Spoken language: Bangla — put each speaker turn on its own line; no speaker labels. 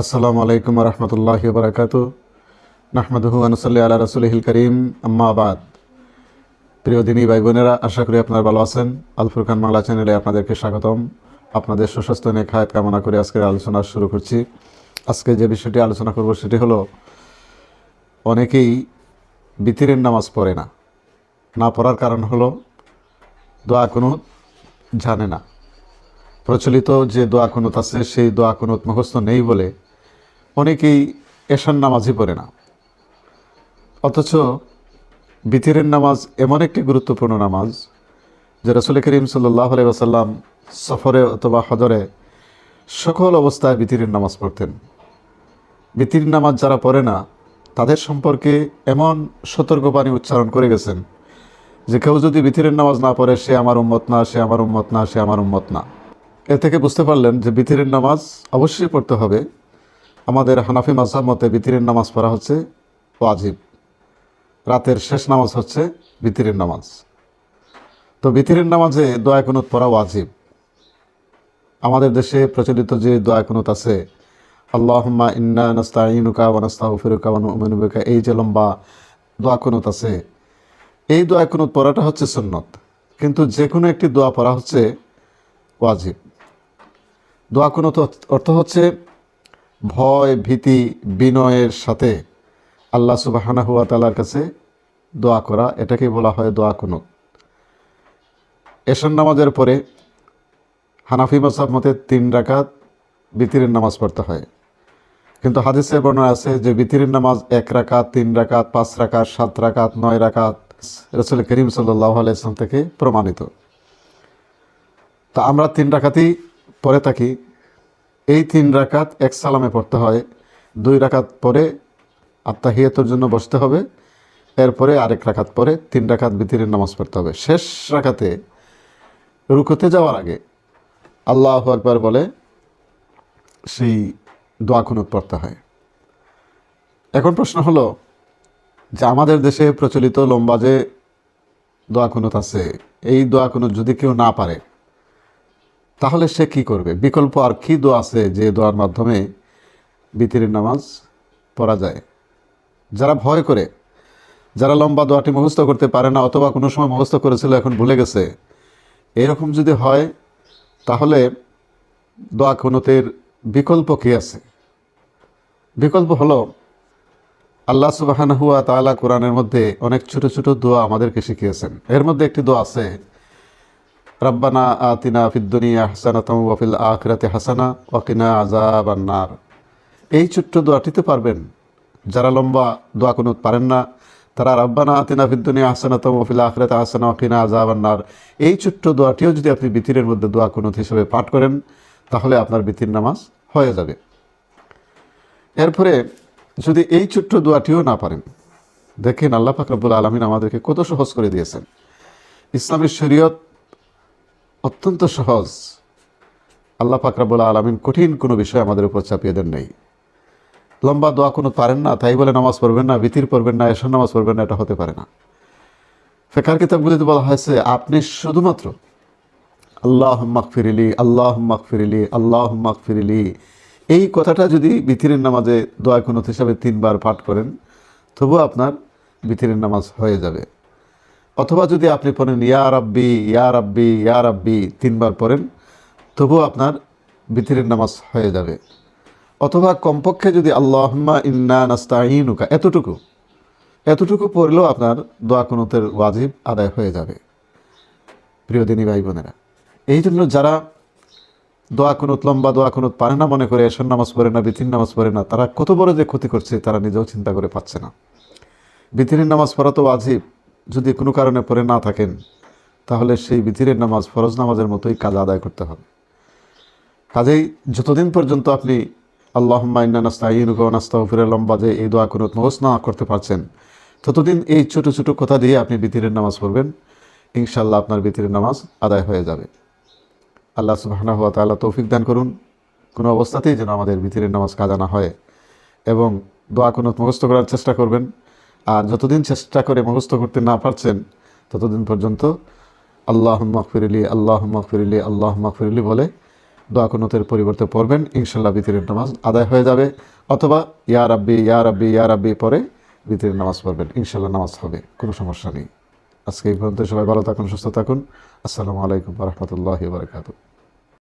আসসালামু আলাইকুম রহমতুল্লাহ বরকাত নাহমদহু আনুসাল্লি আল্লাহ রসুলহিল করিম। আম্মাবাদ প্রিয় দিনী ভাই বোনেরা আশা করি আপনারা ভালো আছেন। আল ফুরকান বাংলা চ্যানেলে আপনাদেরকে স্বাগতম। আপনাদের সুস্বাস্থ্য নিয়ে খায়াত কামনা করে আজকের আলোচনা শুরু করছি। আজকে যে বিষয়টি আলোচনা করব সেটি হলো, অনেকেই বিতিরের নামাজ পড়ে না। না পড়ার কারণ হলো, দোয়া কোনো জানে না। প্রচলিত যে দোয়া কুনুত আছে, সেই দোয়া কুনুত মুখস্থ নেই বলে অনেকেই এশার নামাজই পড়ে না। অথচ বিতিরের নামাজ এমন একটি গুরুত্বপূর্ণ নামাজ যে রসুল করিম সাল্লাহ আসাল্লাম সফরে অথবা হজরে সকল অবস্থায় বিতিরের নামাজ পড়তেন। বিতির নামাজ যারা পড়ে না, তাদের সম্পর্কে এমন সতর্কবাণী উচ্চারণ করে গেছেন যে কেউ যদি বিতিরের নামাজ না পড়ে, সে আমার উম্মত না, সে আমার উম্মত না, সে আমার উম্মত না। এ থেকে বুঝতে পারলেন যে বিতিরের নামাজ অবশ্যই পড়তে হবে। আমাদের হানাফি মাঝহাব মতে বিতিরের নামাজ পড়া হচ্ছে ওয়াজিব। রাতের শেষ নামাজ হচ্ছে বিতিরের নামাজ। তো বিতিরের নামাজে দোয়া কুনুত পড়া ওয়াজিব। আমাদের দেশে প্রচলিত যে দোয়া কুনুত আছে, আল্লাহম্মা ইন্না নাস্তাইনুকা ওয়া নাস্তাগফিরুকা ওয়া নু'মিনু বিকা এই যে লম্বা দোয়া কুনুত আছে, এই দোয়া কুনুত পড়াটা হচ্ছে সুন্নত। কিন্তু যে কোনো একটি দোয়া পড়া হচ্ছে ওয়াজিব। দোয়া কোনো অর্থ হচ্ছে ভয়, ভীতি, বিনয়ের সাথে আল্লাহ সুবাহানা হুয়া তালার কাছে দোয়া করা এটাকে বলা হয় দোয়া কোনো এশার নামাজের পরে হানাফি মাসাব মতে তিন রাকাত বিতিরের নামাজ পড়তে হয়। কিন্তু হাদিসের বর্ণনা আছে যে বিতিরের নামাজ এক রাকাত, তিন রাকাত, পাঁচ রাকাত, সাত রাকাত, নয় রাকাত রসুল করিম সাল্লাহ আলাইসলাম থেকে প্রমাণিত। তা আমরা তিন রাকাতই পরে থাকি এই তিন রাকাত এক সালামে পড়তে হয়। দুই রাকাত পরে আত্মাহিয়াতের জন্য বসতে হবে। এরপরে আরেক রাকাত পরে তিন রাকাত বিতিরের নামাজ পড়তে হবে। শেষ রাকাতে রুকোতে যাওয়ার আগে আল্লাহ একবার বলে, সেই দোয়া কুনুত পড়তে হয়। এখন প্রশ্ন হলো, যে আমাদের দেশে প্রচলিত লম্বা যে দোয়া কুনুত আছে, এই দোয়া কুনুত যদি কেউ না পারে তাহলে সে কি করবে? বিকল্প আর কি দোয়া আছে যে দোয়ার মাধ্যমে বিতিরের নামাজ পড়া যায়? যারা ভয় করে, যারা লম্বা দোয়াটি মুখস্থ করতে পারে না অথবা কোনো সময় মুখস্থ করেছিল, এখন ভুলে গেছে, এরকম যদি হয়, তাহলে দোয়া কুনুতের বিকল্প কী আছে? বিকল্প হলো, আল্লাহ সুবাহান হুয়া তালা কোরআনের মধ্যে অনেক ছোট ছোট দোয়া আমাদেরকে শিখিয়েছেন। এর মধ্যে একটি দোয়া আছে রব্বানা আতিনা ফিদ্দুনিয়া হাসানাতম ওয়াফিল আখরাতে হাসানা ওয়াকিনা আজাব আন্নার এই ছোট্ট দোয়াটিতে পারবেন। যারা লম্বা দোয়া কোনো পারেন না, তারা রব্বানা আতিনা ফিদ্দুনিয়া হাসানাতম ওয়াফিল আখরাতে হাসানা ওয়াকিনা আজাব আন্নার এই ছোট্ট দোয়াটিও যদি আপনি বিতিরের মধ্যে দোয়া কোনো হিসেবে পাঠ করেন, তাহলে আপনার বিতির নামাজ হয়ে যাবে। এরপরে যদি এই ছোট্ট দোয়াটিও না পারেন, দেখেন আল্লাহ ফাকরাবুল আলমিন আমাদেরকে কত সহজ করে দিয়েছেন। ইসলামের শরীয়ত অত্যন্ত সহজ। আল্লাহ ফাকরাবুল আলমিন কঠিন কোনো বিষয় আমাদের উপর চাপিয়ে দেন নেই। লম্বা দোয়া কোনো পারেন না, তাই বলে নামাজ পড়বেন না, বিতির পড়বেন না এসব নামাজ পড়বেন না, এটা হতে পারে না। ফেকার কিতাবগুলিতে বলা হয়েছে, আপনি শুধুমাত্র আল্লাহ মাকফিরিলি আল্লাহ মাকফিরিলি আল্লাহ মাকফিরিলি এই কথাটা যদি বিতিরের নামাজে দোয়া কোনো হিসাবে তিনবার পাঠ করেন, তবুও আপনার বিতিরের নামাজ হয়ে যাবে। অথবা যদি আপনি পড়েন, ইয়া রাব্বি ইয়া রাব্বি ইয়া রাব্বি তিনবার পড়েন, তবুও আপনার বিতিরের নামাজ হয়ে যাবে। অথবা কমপক্ষে যদি, আল্লাহম্মা ইন্না নাস্তাইনুকা এতটুকু এতটুকু পড়লেও আপনার দোয়া কুনুতের ওয়াজিব আদায় হয়ে যাবে। প্রিয় দিনী ভাই বোনেরা, এই জন্য যারা দোয়া কুনুত, লম্বা দোয়া কুনুত পারে না, মনে করে এসন নামাজ পড়ে না, বিতির নামাজ পড়ে না, তারা কত বড় যে ক্ষতি করছে, তারা নিজেও চিন্তা করে পাচ্ছে না। বিতিরের নামাজ পড়া তো ওয়াজিব। যদি কোনো কারণে পড়ে না থাকেন, তাহলে সেই বিতিরের নামাজ, ফরজ নামাজের মতোই কাজ আদায় করতে হবে। কাজেই যতদিন পর্যন্ত আপনি আল্লাহ নাস্তাফিরের লম্বা যে এই দোয়া কোনো মহস না করতে পারছেন, ততদিন এই ছোট ছোট কথা দিয়ে আপনি বিতিরের নামাজ পড়বেন ইনশাল্লাহ আপনার বিতিরের নামাজ আদায় হয়ে যাবে। আল্লাহ সুবাহানা হাত তাল্লাহ তৌফিক দান করুন। কোনো অবস্থাতেই যেন আমাদের বিতিরের নামাজ কাজা না হয় এবং দোয়া কোনো মুখস্থ করার চেষ্টা করবেন। আর যতদিন চেষ্টা করে মুখস্থ করতে না পারছেন, ততদিন পর্যন্ত আল্লাহ মকফিরিলি আল্লাহ মকফিরিলি আল্লাহ মকফিরিলি বলে দোয়া কুনুতের পরিবর্তে পড়বেন। ইনশাল্লাহ বিতিরের নামাজ আদায় হয়ে যাবে। অথবা ইয়া রাব্বি ইয়া রাব্বি ইয়া রাব্বি পরে বিতিরের নামাজ পড়বেন। ইনশাল্লাহ নামাজ হবে, কোনো সমস্যা নেই। আজকে এই পর্যন্ত সবাই ভালো থাকুন, সুস্থ থাকুন। আসসালামু আলাইকুম রহমতুল্লাহ বারকাতু